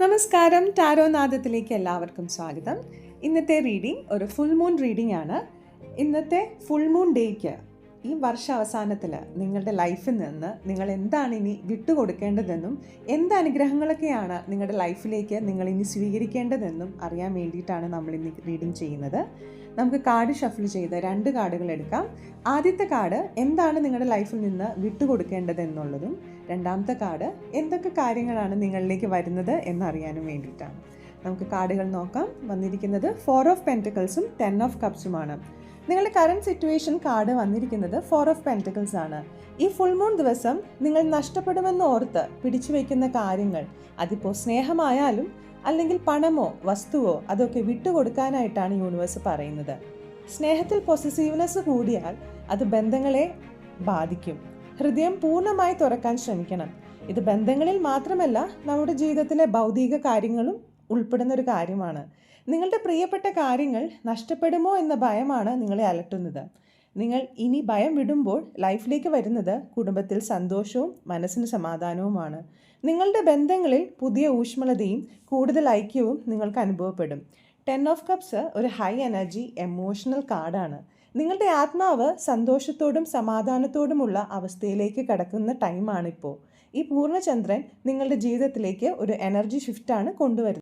നമസ്കാരം. ടാരോനാഥത്തിലേക്ക് എല്ലാവർക്കും സ്വാഗതം. ഇന്നത്തെ റീഡിംഗ് ഒരു ഫുൾ മൂൺ റീഡിംഗ് ആണ്. ഇന്നത്തെ ഫുൾ മൂൺ ഡേക്ക് ഈ വർഷാവസാനത്തിൽ നിങ്ങളുടെ ലൈഫിൽ നിന്ന് നിങ്ങൾ എന്താണ് ഇനി വിട്ടുകൊടുക്കേണ്ടതെന്നും എന്ത് അനുഗ്രഹങ്ങളൊക്കെയാണ് നിങ്ങളുടെ ലൈഫിലേക്ക് നിങ്ങൾ ഇനി സ്വീകരിക്കേണ്ടതെന്നും അറിയാൻ വേണ്ടിയിട്ടാണ് നമ്മൾ ഇന്ന് റീഡിംഗ് ചെയ്യുന്നത്. നമുക്ക് കാർഡ് ഷഫിൾ ചെയ്ത് രണ്ട് കാർഡുകൾ എടുക്കാം. ആദ്യത്തെ കാർഡ് എന്താണ് നിങ്ങളുടെ ലൈഫിൽ നിന്ന് വിട്ടുകൊടുക്കേണ്ടത് എന്നുള്ളതും രണ്ടാമത്തെ കാർഡ് എന്തൊക്കെ കാര്യങ്ങളാണ് നിങ്ങളിലേക്ക് വരുന്നത് എന്നറിയാനും വേണ്ടിയിട്ടാണ്. നമുക്ക് കാർഡുകൾ നോക്കാം. വന്നിരിക്കുന്നത് ഫോർ ഓഫ് പെന്റക്കിൾസും ടെൻ ഓഫ് കപ്സുമാണ്. നിങ്ങളുടെ കറണ്ട് സിറ്റുവേഷൻ കാർഡ് വന്നിരിക്കുന്നത് ഫോർ ഓഫ് പെന്റിക്കിൾസ് ആണ്. ഈ ഫുൾ മൂൺ ദിവസം നിങ്ങൾ നഷ്ടപ്പെടുമെന്ന് ഓർത്ത് പിടിച്ചു വയ്ക്കുന്ന കാര്യങ്ങൾ അതിപ്പോൾ സ്നേഹമായാലും അല്ലെങ്കിൽ പണമോ വസ്തുവോ അതൊക്കെ വിട്ടുകൊടുക്കാനായിട്ടാണ് യൂണിവേഴ്സ് പറയുന്നത്. സ്നേഹത്തിൽ പൊസസീവ്നെസ് കൂടിയാൽ അത് ബന്ധങ്ങളെ ബാധിക്കും. ഹൃദയം പൂർണമായി തുറക്കാൻ ശ്രമിക്കണം. ഇത് ബന്ധങ്ങളിൽ മാത്രമല്ല നമ്മുടെ ജീവിതത്തിലെ ഭൗതിക കാര്യങ്ങളും ഉൾപ്പെടുന്ന ഒരു കാര്യമാണ്. നിങ്ങളുടെ പ്രിയപ്പെട്ട കാര്യങ്ങൾ നഷ്ടപ്പെടുമോ എന്ന ഭയമാണ് നിങ്ങളെ അലട്ടുന്നത്. നിങ്ങൾ ഇനി ഭയം വിടുമ്പോൾ ലൈഫിലേക്ക് വരുന്നത് കുടുംബത്തിൽ സന്തോഷവും മനസ്സിന് സമാധാനവുമാണ്. നിങ്ങളുടെ ബന്ധങ്ങളിൽ പുതിയ ഊഷ്മളതയും കൂടുതൽ ഐക്യവും നിങ്ങൾക്ക് അനുഭവപ്പെടും. ടെൻ ഓഫ് കപ്സ് ഒരു ഹൈ എനർജി എമോഷണൽ കാർഡാണ് നിങ്ങളുടെ ആത്മാവ് സന്തോഷത്തോടും സമാധാനത്തോടുമുള്ള അവസ്ഥയിലേക്ക് കടക്കുന്ന ടൈമാണിപ്പോൾ ഈ പൂർണചന്ദ്രൻ നിങ്ങളുടെ ജീവിതത്തിലേക്ക് ഒരു എനർജി ഷിഫ്റ്റാണ് കൊണ്ടുവരുന്നത്.